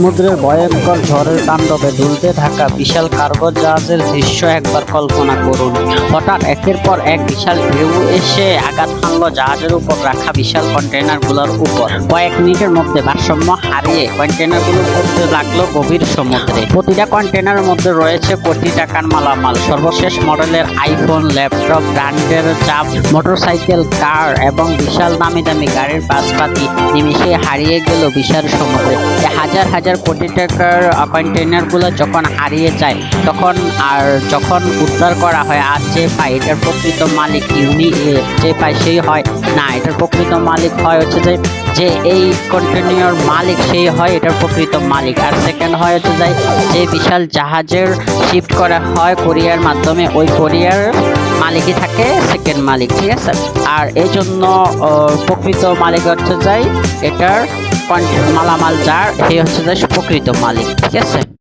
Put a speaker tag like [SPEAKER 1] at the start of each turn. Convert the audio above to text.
[SPEAKER 1] সমুদ্রের ভয়ঙ্কর ঝড়ের তাণ্ডবে দুলতে থাকা বিশাল কার্গো জাহাজের দৃশ্য একবার কল্পনা করুন। হঠাৎ একের পর এক বিশাল ঢেউ এসে আঘাত হানলো জাহাজের উপর রাখা বিশাল কন্টেনারগুলোর উপর। কয়েক মিনিটের মধ্যে ভারসাম্য হারিয়ে কন্টেনারগুলো পড়তে লাগল গভীর সমুদ্রে। প্রতিটা কন্টেনারের মধ্যে রয়েছে কোটি টাকার মালামাল। সর্বশেষ মডেলের আইফোন, ল্যাপটপ, ব্র্যান্ডের চাপ, মোটরসাইকেল, কার এবং বিশাল দামি দামি গাড়ির পাশপাতি নিমিশে হারিয়ে গেল বিশাল সমুদ্রে। হাজার হাজার হাজার কোটি টাকার কন্টেনারগুলো যখন হারিয়ে যায়, তখন আর যখন উদ্ধার করা হয়, আর যে পায়, এটার প্রকৃত মালিক ইউনি যে পায় সেই হয় না, এটার প্রকৃত মালিক হয় হচ্ছে যে যে এই কন্টেনার মালিক সেই হয়, এটার প্রকৃত মালিক। আর সেকেন্ড হয় হচ্ছে যে যে বিশাল জাহাজের শিফট করা হয় কোরিয়ার মাধ্যমে, ওই কোরিয়ার মালিকই থাকে সেকেন্ড মালিক, ঠিক আছে? আর এই জন্য প্রকৃত মালিক হচ্ছে যাই এটার মালামাল যার সেই হচ্ছে যে প্রকৃত মালিক ঠিক আছে?